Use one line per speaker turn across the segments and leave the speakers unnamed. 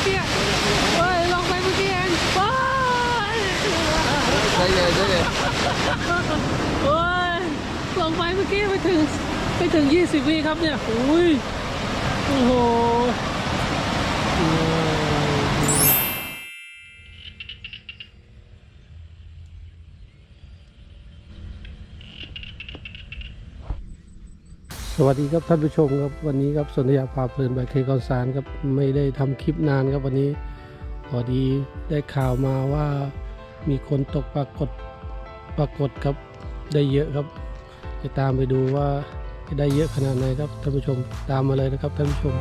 อกี้เฮ้ยลงไปเมื่อกี้เองว้าย
ใช่เลยใช่เลย
โอ้ยลงไปเมื่อกี้ไปถึงไปถึง 20วิครับเนี่ยอุ้ยโอ้โห วัสดีครับท่านผู้ชมครับวันนี้ครับสนธยาพาเพลินไปเคกอนสารครับไม่ได้ทำคลิปนานครับวันนี้พอดีได้ข่าวมาว่ามีคนตกปรากฏปรากฏครับได้เยอะครับ จะตามไปดูว่าจะได้เยอะขนาดไหนครับท่านผู้ชมตามมาเลยนะครับท่านผู้ชม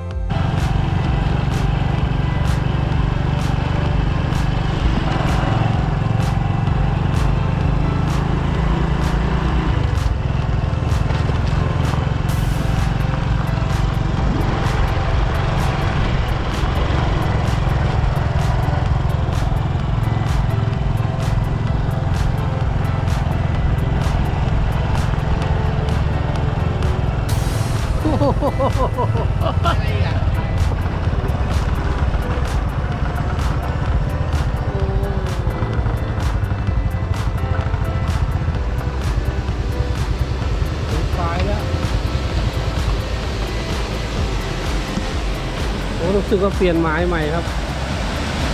สึกว่าเปลี่ยนไม้ใหม่ครับ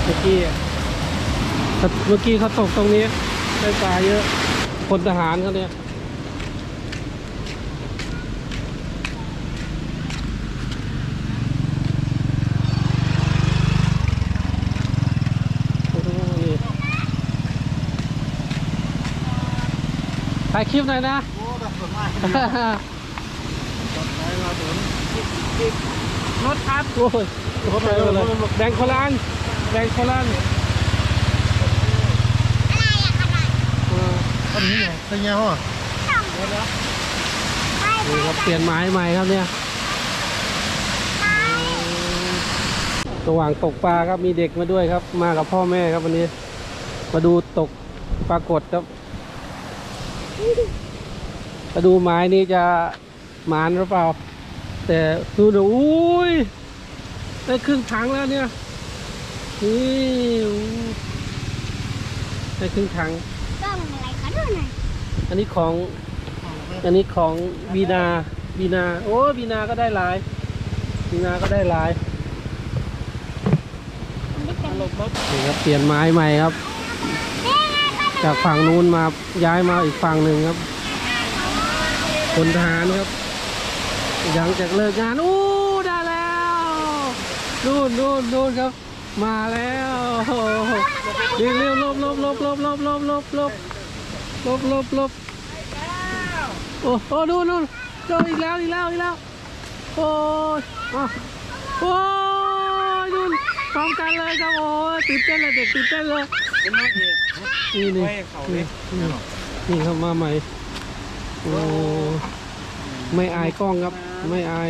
เมื่อกี้อะเมื่อกี้เขาตกตรงนี้ได้ปลาเยอะพลทหารเขาเนี่ยโอ้โหนี่ถ่ายคลิปหน่อยนะ
โอ้แบบสวยมากรถไหนมาถึง
รถครับโอ้ย รถไปเลยแบ่งคนละอันแบ่งคนละอันเออ
อันนี้ไงเป็นไงห้อ
นี่ครับเปลี่ยนไม้ใหม่ครับเนี่ยระหว่างตกปลาครับมีเด็กมาด้วยครับ มากับพ่อแม่ครับวันนี้ มาดูตกปรากฏครับมาดูไม้นี้จะหมานหรือเปล่า แต่ดูเดี๋ยวอุ้ย ได้ครึ่งถังแล้วเนี่ยนี่อู้ได้ครึ่งถัง
ก็มันอะไรกันด้วยนะ
อันนี้ของ อันนี้ของบีนาบีนา โอ้บีนาก็ได้หลายบีนาก็ได้หลาย
นี่เป็น
นี่ครับเปลี่ยนไม้ใหม่ครับ จากฝั่งนู้นมาย้ายมาอีกฝั่งหนึ่งครับคนทหารครับหลังจากเลิกงานอู้ได้แล้ว นู่นนู่นนู่นครับ มาแล้วเร็วเร็วลบลบลบลบลบลบลบลบลบลบลบโอ้โหนู่นนู่นเจออีกแล้วอีกแล้วอีกแล้วโอ้ยโอ้ยนู่นพร้อมกันเลยครับโอ้ยตื่นเต้นเลยเด็กตื่นเต้นเลย
นี่
นี่นี่
ไว้เขาเลย
นี่นี่ครับมาใหม่โอ้ไม่อายกล้องครับ ไม่อาย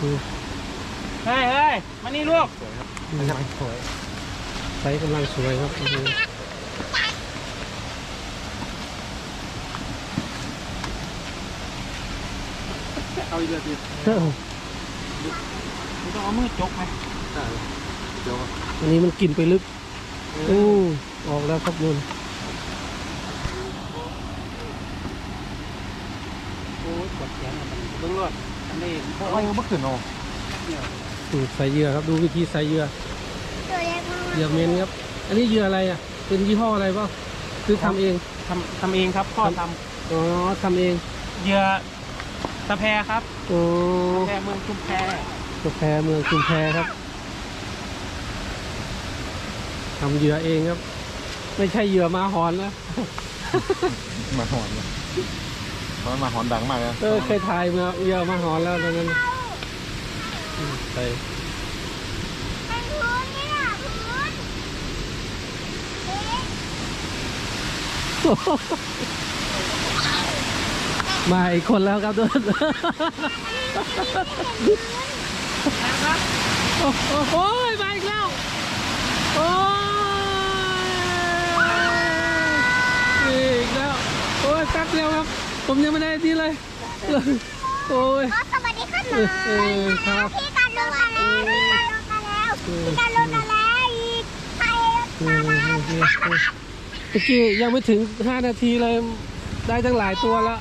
อ
เฮ้ยเฮ้ยมานี่ลูก สวยครับ
มันกำลังสวยไซส์กำลังสวยครับโอ้โห
เอาอีกเลยพี่
เอ้า
ไม่ต้องเอามือจกไหมได้เดี๋ยว
อันนี้มันกินไปลึกโอ้ออกแล้วครับนุ่น
โอ้ยกดแขนมันเบิ่งรถอันนี้โอ้ยบ่ขึ้นเนาะ
อื มใส่เหยื่อครับดูวิธีใส่เหยื่อ
ตัวเล็กมาก
เหยื่อเมนครับ อันนี้เหยื่ออะไรอะ เป็นยี่ห้ออะไรบ้างคือทำเอง
ทำทำเองครับพ่อท
อ๋อทำเองำ
เหยื่อตะแพครับ
อ๋อ
แพเมืองชุมแพ
กาแฟเมืองชุมแพครับทำเหยื่อเองครับ ไม่ใช่เหยื่อมาหอนนะ
มาหอนเลยเพราะมาหอนดังมากเลย
เออเคยถ่ายมาเหยื่อมาหอนแล้วตอนนั้นอืม ไป
เป็นพื้นนี่น่ะพื้นเอ๊ะ
มาอีกคนแล้วครับทุกคนโอ้โหโอ้ยมาอีกแล้ว โอ้ยอีกแล้ว โอ้ยแป๊บเดียวครับ ผมยังไม่ได้ที่เลย โอ้ย
อ๋อสวัสดีครับห
เอ
น่อ
อยเออครับ
พี่กันลงกันแล้วพี่กันลงกันแล้
อืม
การรถอะไรอีกใคร
อืมโอเคโอเคเมื่อกี้ยังไม่ถึง 5 นาทีเลยได้ตั้งหลายตัวแล้ว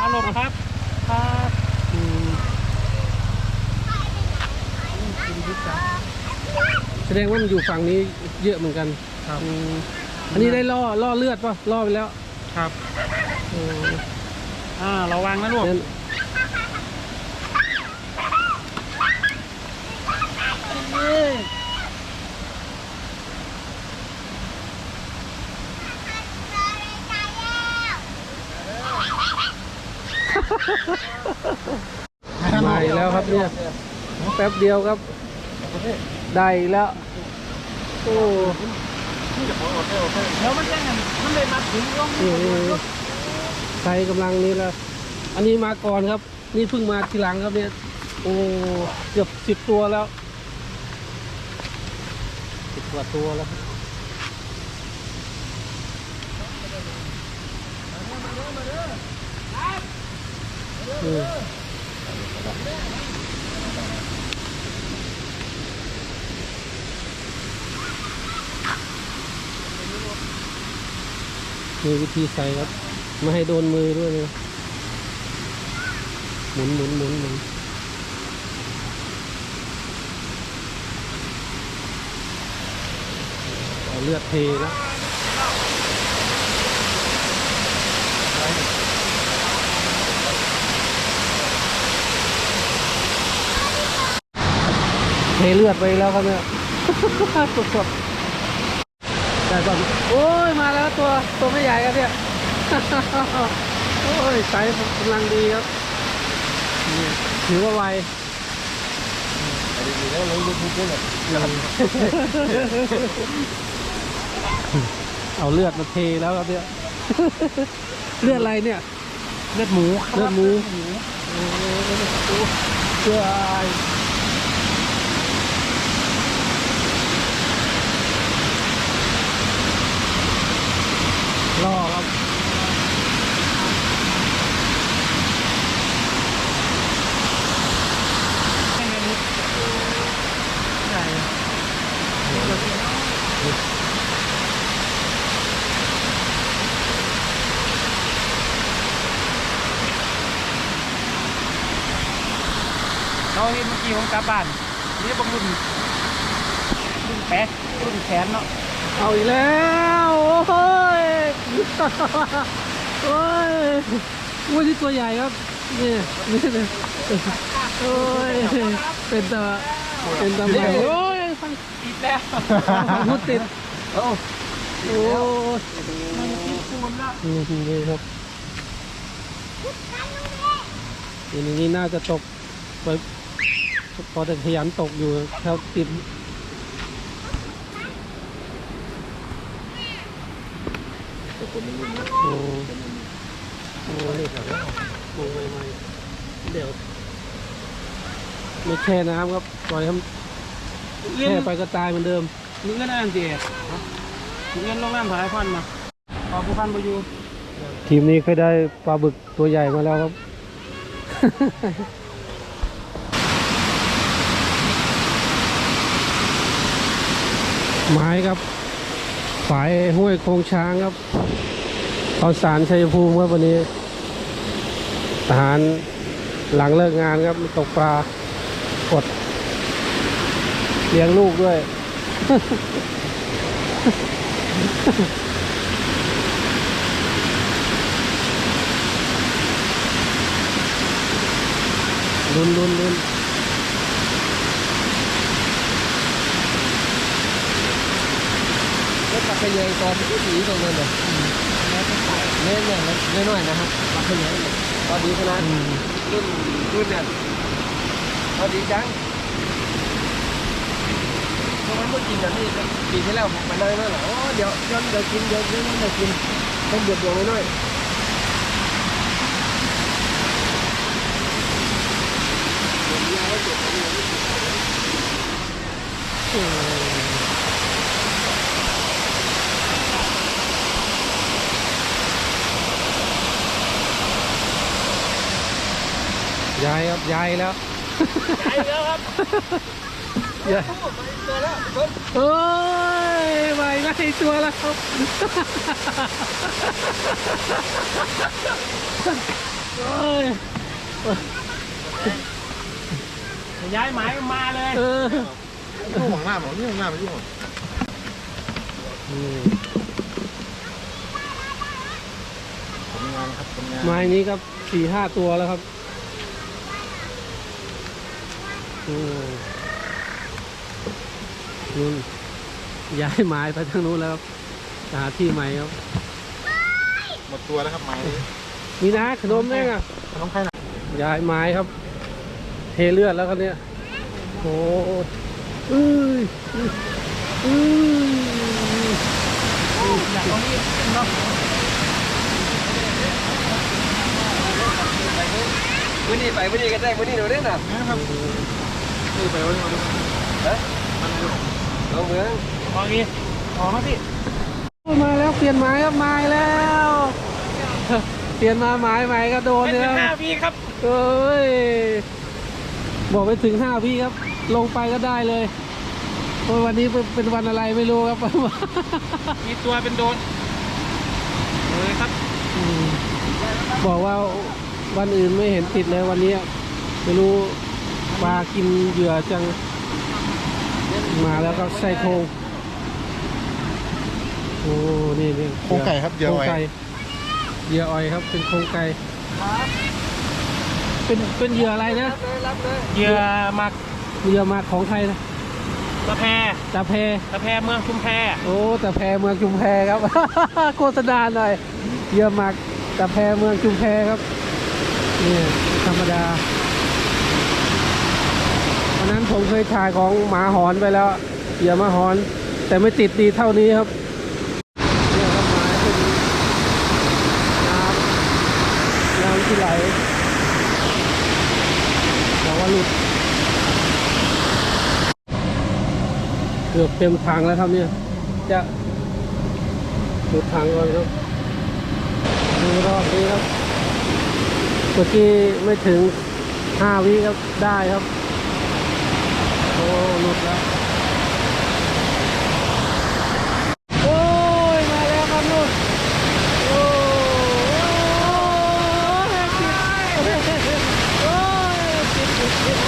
อารมณ์ครับครับ
อืมแสดงว่ามันอยู่ฝั่งนี้เยอะเหมือนกัน
ครับ
อืมอันนี้ได้ล่อล่อเลือดป่ะล่อไปแล้ว
ครับ
อืม
อ่าระวังนะลูก
นั่น มาอีกแล้วครับเนี่ยแป๊บเดียวครับ ได้อีกแล้ว โอ้
แล้วมันยังไงมันเลยมาถึงลง
นี่ใครกำลังนี้ละอันนี้มาก่อนครับ นี่เพิ่งมาทีหลังครับเนี่ย โอ้ เกือบสิบตัวแล้ว กว่าตัวแล้วครับอืมมีวิธีใส่ครับ ไม่ให้โดนมือด้วยเลยหมุนหมุนหมุนหมุน เลือดเทแล้วเทเลือดไปแล้วครับเนี่ยสดสดๆได้ป่ะโอ้ยมาแล้วตัวตัวไม่ใหญ่ครับเนี่ยโอ้ยไซส์กำลังดีครับถือว่าไว เอาเลือดมาเทแล้วครับเนี่ย เลือดอะไรเนี่ย
เลือดหมู
เลือดหมูโอ้โหเชื่อไอ้ล่อครับ
แค่นี้ใช่เราเห็นเมื่อ กี้ผมกลับบ้านนี่บางรุ่นรุ่นแปะรุ่นแขนเนาะ
เอาอีกแล้วโอ้ยโอ้ยอุ้ยนี่ตัวใหญ่ครับนี่นี่เลยโอ้ยเป็นตาเป็นตาใหญ่โอ้ยฟัง
อีกแล้ว
มุดติด
โอ้
โอ้ย
มันติดปูนแล้ว
นี่นี่ครับทีนี้น่าจะตกไป พอแต่ขยันตกอยู่แถวติดโอ้โอ้นี่ครับโอ้ไม่ไม่เดี๋ยวไม่แช่น้ำครับปล่อยให้แช่ไปก็ตายเหมือนเดิม
มึงก็น่าเจียมึงเงินลงน้ำถ่ายพันมาพอผู้พันไปอยู่
ทีมนี้เคยได้ปลาบึกตัวใหญ่มาแล้วครับ ไม้ครับฝายห้วยโคงช้างครับเขาสารชัยภูมิครับวันนี้ทหารหลังเลิกงานครับตกปลากดเลี้ยงลูกด้วย ลุนลุนลุน
รถตักขยายตอนที่สีตรงนั้นเลยเล่นเนี่ยเล่นหน่อยนะครับตักขยายตอนดีขนาดรุ่นรุ่นเนี่ยตอนดีจังเพราะมันก็กินแบบนี้ปีที่แล้วมันได้นั่นแหละโอ้เดี๋ยวย้อนเดี๋ยวกินเดี๋ยวกินเดี๋ยวกินต้องเดือดดวงหน่อย
ย้ายครับย้ายแล้ว
ใช่แล้วครับ
อย่า
ตัวแล้วเบิ้ล
โอ้ยไม่ไม่ตัวแล้วครับโอ้ย
ย้ายหมายมาเลย
เออ
ยุ่งของหน้าหมอยุ่งของหน้ามันยุ่งหมด
นี่
ผลงานครับผลงาน
ไม้นี้ครับสี่ห้าตัวแล้วครับ นู่นย้ายไม้ไปทางนู้นแล้วครับหาที่ใหม่ครับ
หมดตัวแล้วครับไม้
มีนะขนมเนี่ยอะ
น้องใครหนัก
ย้ายไม้ครับ เทเลือดแล้วครับเนี่ยโอ้ยอื้ออื้ออื้อ
อยากเอานี่เนาะวันนี้ไปวันนี้ก็ได้วันนี้เราได้น่ะ
นะ ครับนี่ไปวันนี้มาดู
ฮะเอาเมือง
มองงี้อ๋อมาพี่
มาแล้วเปลี่ยนไม้ครับไม้แล้วเปลี่ยนมาไม้ใหม่ก็โดน
เป็น
เนี่ย
ห้าพี่ครับ
เอ้ยบอกไปถึงห้าพี่ครับ ลงไปก็ได้เลยโอ้ยวันนี้เป็นเป็นวันอะไรไม่รู้ครับ
มีตัวเป็นโดนเลยครับ
อืมบอกว่าวันอื่นไม่เห็นติดเลยวันนี้ไม่รู้ ปลากินเหยื่อจัง มาแล้วก็ใส่โครงโอ้ นี่นี่
โครงไก่ครับเยอะ
โครง
ไว้
ไก่เหยื่ออ้อยครับ เป็นโครงไก่เป็น เป็นเหยื่ออะไรนะ
รับเลยรับเลย
เหยื่อหมัก
เหยื่อมาของใครนะ
ตะแพ
ตาแพ
ตะแพเมืองชุมแพ
โอ้ตาแพเมืองชุมแพครับ โฆษณาหน่อย เหยื่อหมักตาแพเมืองชุมแพครับ นี่ธรรมดาวันนั้น ผมเคยถ่ายของหมาหอนไปแล้วเหยื่อหมาหอน แต่ไม่ติดดีเท่านี้ครับเนี่ยครับหมาเป็นน้ำน้ำที่ไหลบอกว่าหลุด เกือบเต็มถังแล้วครับเนี่ย จะหลุดถังก่อนครับดูรอบนี้ครับเมื่อกี้ไม่ถึงห้าวิครับได้ครับ โอ้หลุดแล้ว โอ้ย มาแล้วครับนู่นโอ้ยติดโอ้ยติดติดติด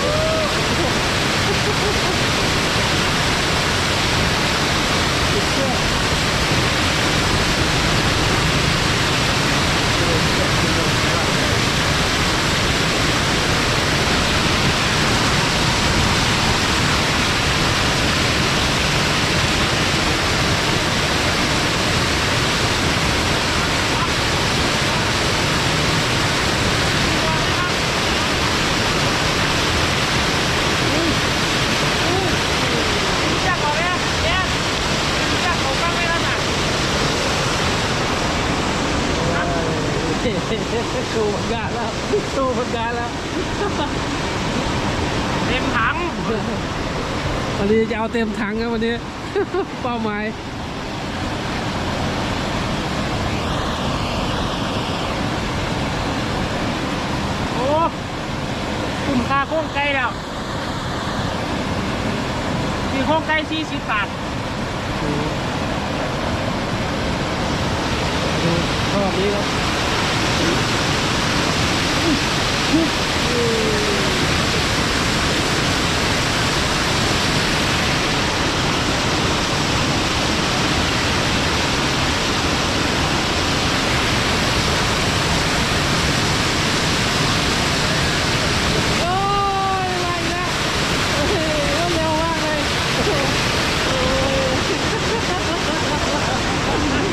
จักเขาเนี่ยเนี่ยจักเขาฟังไม่แล้วน่ะ
สู้เหมือนกันแล้วสู้เหมือนกันแล้ว
เต็มถัง
วันนี้จะเอาเต็มถังครับวันนี้ เป้าหมาย
โอ้คุ้มค่าโค้งไก่แล้ว มีโค้งไก่สี่สิบบาท
ดูรอบนี้ครับ โอ้ยมาอีกแล้วโอ้ยเร็วมากเลยโอ้ย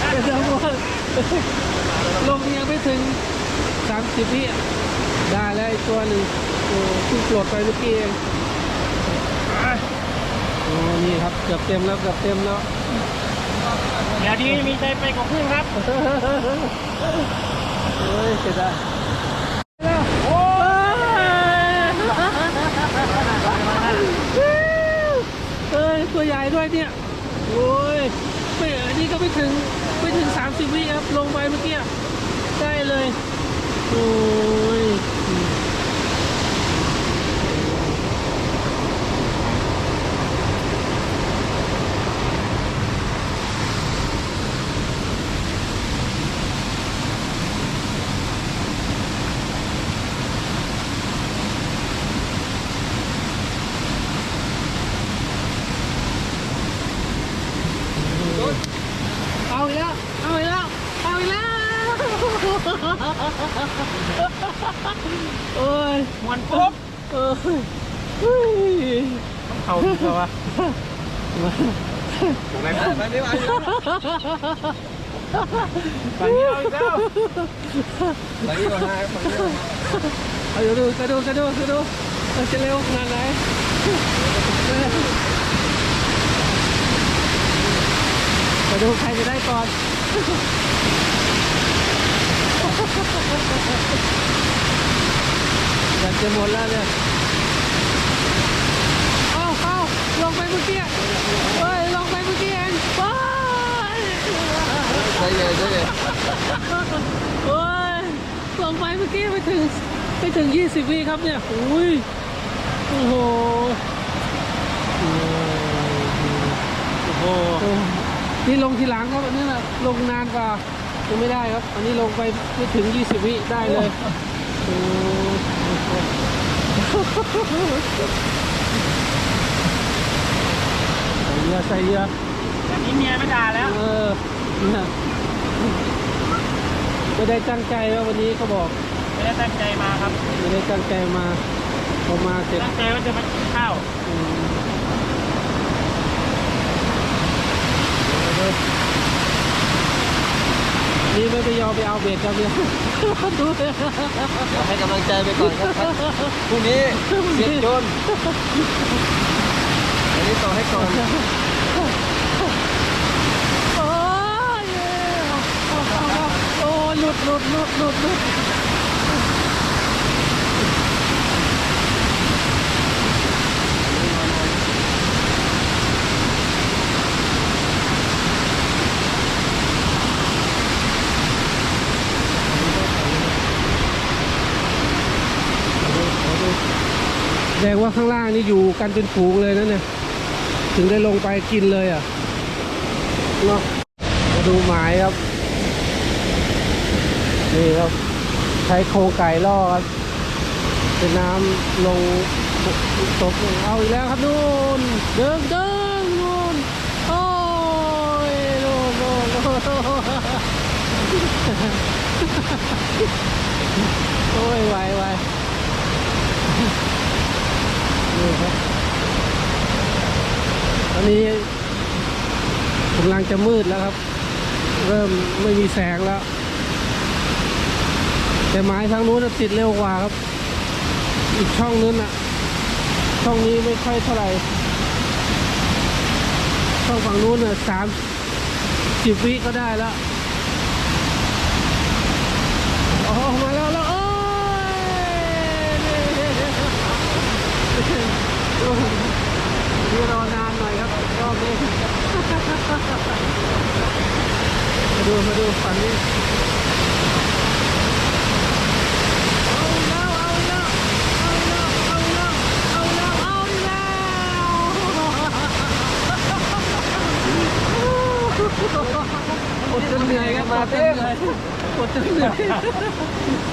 เป็นจังหวะ ลงยังไม่ถึง30วิอะได้แล้วอีกตัวหนึ่งโอ้เพิ่งปลดไปเมื่อกี้เองโอ้นี่ครับเกือบเต็มแล้วเกือบเต็มแล้ว
เดี๋ยวดีมีใจไปกว่าครึ่งครับ
เฮ้ยเสียดาย
โอ้ย
เอ้ยตัวใหญ่ด้วยเนี่ยโอ้ยไม่อันนี้ก็ไม่ถึง ไม่ถึง 30 วิครับ ลงไปเมื่อกี้ ได้เลย โอ้ย โอ้ย
มวนปุ๊บ
เอ้ยเฮ้ย
เข้าดีกว่าวะ
ไปไปนี่มาอยู่
ไปเที่ยวอีกแล้ว
ไปนี่มาให้ไปนี่มา
เอาอยู่ดูกระดูกระดูกระดูมันจะเร็วขนาดไหนมาดูใครจะได้ก่อนอยากจะหมดแล้วเนี่ยเอาเอาลงไปเมื่อกี้เฮ้ยลงไปเมื่อกี้เองว้าย
ใช่เลยใช่เลย
เฮ้ยลงไปเมื่อกี้ไม่ถึงไม่ถึง 20วิครับเนี่ยอุ้ยโอ้โห
โอ้โห
นี่ลงทีหลังครับอันนี้นะลงนานกว่ายังไม่ได้ครับ อันนี้ลงไปไม่ถึง 20 วิได้เลยโอ้ ใส่เรือใส่เรือ
วันนี้เมียไม่ด่าแล้ว
เออเนี่ยไม่ได้ตั้งใจว่าวันนี้เขาบอก
ไม่ได้ตั้งใจมาครับ
ไม่ได้ตั้งใจมาพอมาเสร็จ
ตั้งใจว่าจะมากินข้าว
อืมนี่ไม่ไปยอมไปเอาเบ็ดครับเนี่ยดูเลย
เดี๋ยวให้กำลังใจไปก่อนครับพรุ่งนี้เสียจนอันนี้ต่อให้ก่อน
โอ้ยเอาเอาเอาโอ้หลุ ดหลุดหลุดหลุดหลุดแสดงว่าข้างล่างนี่อยู่กันเป็นฝูงเลยนะเนี่ย ถึงได้ลงไปกินเลยอะเนาะมาดูหมายครับ นี่ครับ ใช้โครงไก่ล่อครับเป็นน้ำลงตกเอาอีกแล้วครับนู่นเดินเดินนู่นโอ้ยนู่นนู่นนู่นโอ้ยไหวไหวนี่ครับตอนนี้กำลังจะมืดแล้วครับ เริ่มไม่มีแสงแล้ว แต่ไม้ทางนู้นน่ะติดเร็วกว่าครับ อีกช่องนึงอะช่องนี้ไม่ค่อยเท่าไหร่ช่องฝั่งนู้นน่ะสามสิบวิก็ได้แล้วโอ้มาแล้วแล้วโอ้ยนี่รอนานหน่อยครับรอบนี้มาดูมาดูฝั่งนี้ เอาแล้วเอาแล้วเอาแล้วเอาแล้วเอาแล้วเอาแล้ว อดจนเหนื่อยครับอดจนเหนื่อดจนเหนื่อย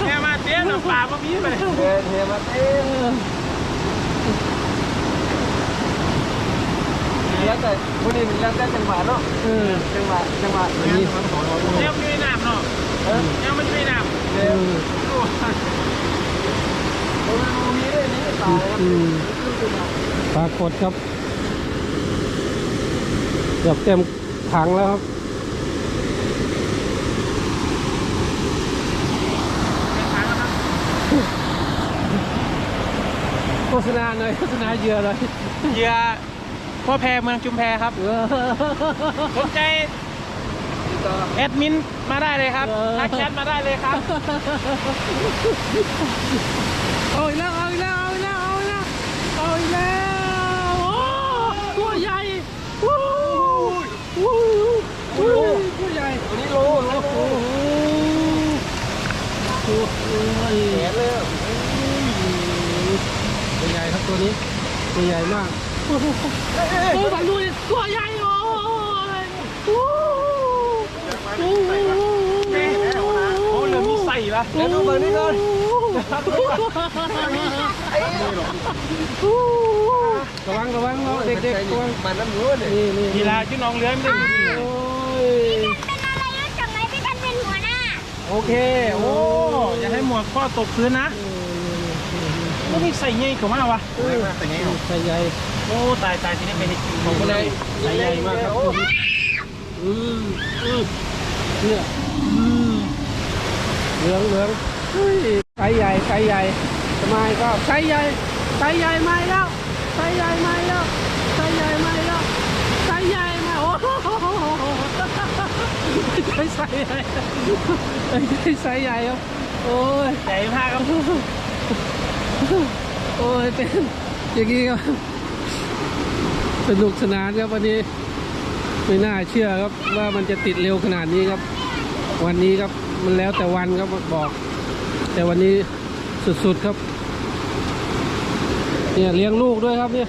แม่มาเตี้ยหนังปลามามีไปเลย
เฮียมาเต้นแล้วแต่พวกนี้มันแล้วแต่จังหวะเนาะจังหวะจังหวะ
นนี้
เที่ยวมีน้ำเนาะ
เออ
เที่ยมันมีน้
เอ
เดี๋ยว
อ
มันมีได้นี้ตาย
ปรากฏครับเกือบเต็ม ถังแล้วครับโฆษณาหน่อยโฆษณาเหยื่อเลยำ
เหยื่อพ่อแพเมืองชุมแพครับ
เออ
สนใจแอดมินมาได้เลยครับ
เออ
ทักแชทมาได้เลยครับ
เอาอีกแล้วเอาอีกแล้วเอาอีกแล้วเอาอีกแล้วเอาอีกแล้วโอ้ตัวใหญ่โอ้โหโอ้โหตัวใหญ่
ตัวนี้ โลโล
โอ้โหโอ้โห
แขนเลย
ตัวใหญ่ครับตัวนี้ตัวใหญ่มากโอ้โหโอ้ฝั่งนู้นตัวใหญ่โอ้ยโอ้โหโอ้โห
โอ้เหลือมีใส่ละ
แล้วดูเบอร์นี้ก่อน
ระวังระวังเด็กๆระวัง
มันน้ำรู้เนี่ย
นี่นี่
ทีลาชื่อน้องเลื้อยไม่ได้อยู่ที่
โอ
เค
โอ้อย่าให้หมวกพ่อตกพื้นนะไม่มีใส่เงี้ยกับมาวะ
ไม่มาแต่
ใส่ใหญ่
โอ้ตายตายทีนี้ไปเห็ดกิน
ของคนไหน
ใส่ใหญ่มากครับอืมอืมเนี่ยอืมเหลืองเหลืองเฮ้ยไซส์ใหญ่ไซส์ใหญ่ทำไมก็ไซส์ใหญ่ไซส์ใหญ่มาแล้วไซส์ใหญ่มาแล้วไซส์ใหญ่มาแล้วไซส์ใหญ่มาโอ้โห ไม่ใช่ใหญ่ไม่ใช่ใหญ่ครับโอ้ย
ใหญ่มากครับ
โอ้ยเป็นอย่างนี้ครับสนุกสนานครับวันนี้ไม่น่าเชื่อครับว่ามันจะติดเร็วขนาดนี้ครับ วันนี้ครับมันแล้วแต่วันครับบอก แต่วันนี้สุดๆครับเนี่ยเลี้ยงลูกด้วยครับเนี่ย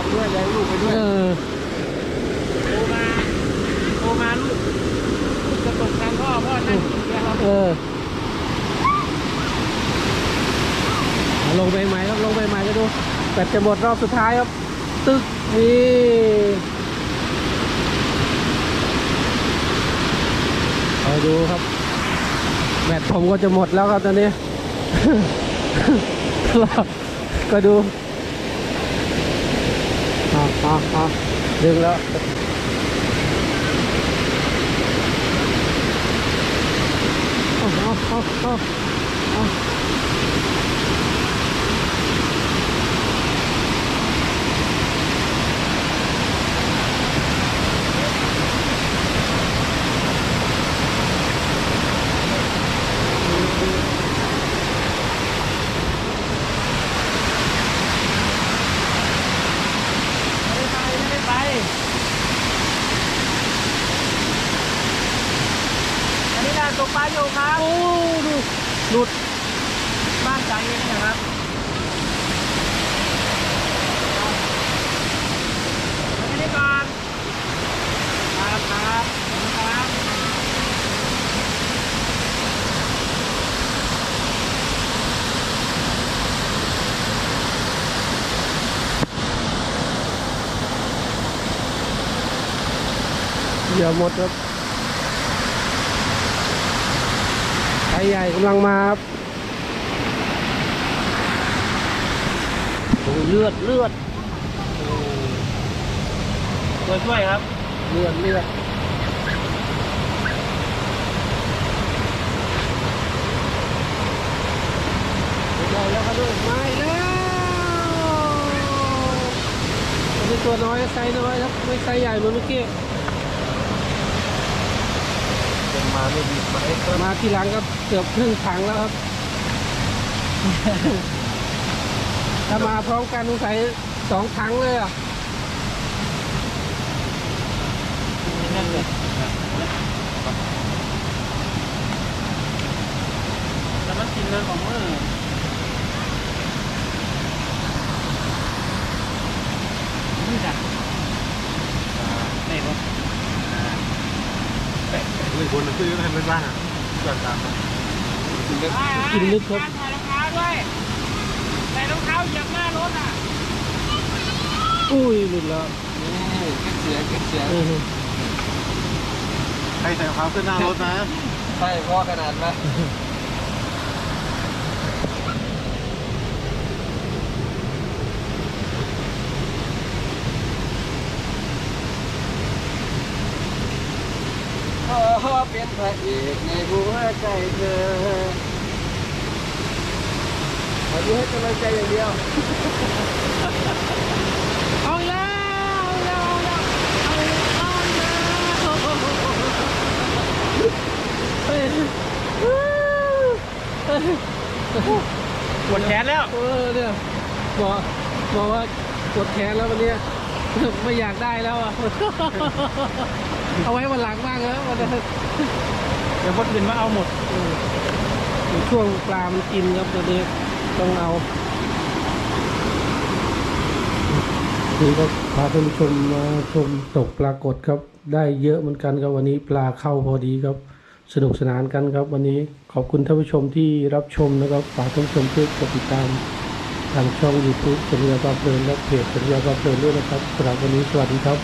ตามด้วยเลี้ยงลูกไปด้วย
เออ
โทรมาโทรมาลูกลูกจะตกทางพ่อพ่อนั่งกินเบียร์เรา
เออเอาลงไปใหม่ครับลงไปใหม่ก็ดูแบตจะหมดรอบสุดท้ายครับ ตึกนี่เอาดูครับ แบตผมก็จะหมดแล้วครับตอนนี้ ก็ดู อ่าอ่าอ่าดึงแล้วอาเอาออาเอา
ไม่ได้ไปไม่ได้ไปอันนี้ ด่านตกปลาอยู่ครับ
โอ้ดูหลุด
บ้านใจเย็นนะครับอันนี้ก่อนครับครับครับ
เหยื่อหมดครับ ไก่ใหญ่กำลังมาครับโอ้เลือดเลือด
ตัวช่วยครับ
เลือดเลือดใหญ่แล้วครับด้วยมาอีกแล้วอันนี้ตัวน้อยไซส์น้อยครับไม่ไซส์ใหญ่เหมือนเมื่อกี้
เป็นมาไม่ดีมาเอ็กซ์
มาทีหลังก็ เกือบครึ่งถังแล้วครับ ถ้ามาพร้อมกันใส่สองถังเลยอะ
นั่นเลยแต่มันกินเลยของมือนี่จ้ะไหนวะ
เลยคนซื้อให้ไม่บ้างจัดการ
กินลึกครับ
การถอดรองเท้าด้วยใส่รองเท้าเหยียบหน้ารถอะ
อุ้ยหลุดแล้ว
นี่เก็บเสียงเก็บเสียง
เออ
ใครใส่รองเท้าขึ้นหน้ารถนะ
ใช่พ่อขนาดไห ขอเป็นพระเอกในหัวใจเธอขอดูให้กำลังใจอย่างเดียว
เอาแล้วเอาแล้วเอาแล้วเอาแล้ว
ปวดแขนแล้ว
เออเนี่ยบอกบอกว่ากดแขนแล้ววันนี้ไม่อยากได้แล้วอะ เอาไว้วันหลังบ้างแล้ววันนี้
เดี๋ยวคนอื่นมาเอาหมด
ในช่วงปลามันกินครับตัวนี้ต้องเอานี่ก็พาท่านผู้ชมมาชมตกปลากดครับ ได้เยอะเหมือนกันครับวันนี้ปลาเข้าพอดีครับ สนุกสนานกันครับ วันนี้ขอบคุณท่านผู้ชมที่รับชมนะครับฝากท่านผู้ชมช่วยกดติดตามทางช่อง YouTube สัญญาปลาเพลินและเพจสัญญาปลาเพลินด้วยนะครับสำหรับวันนี้สวัสดีครับ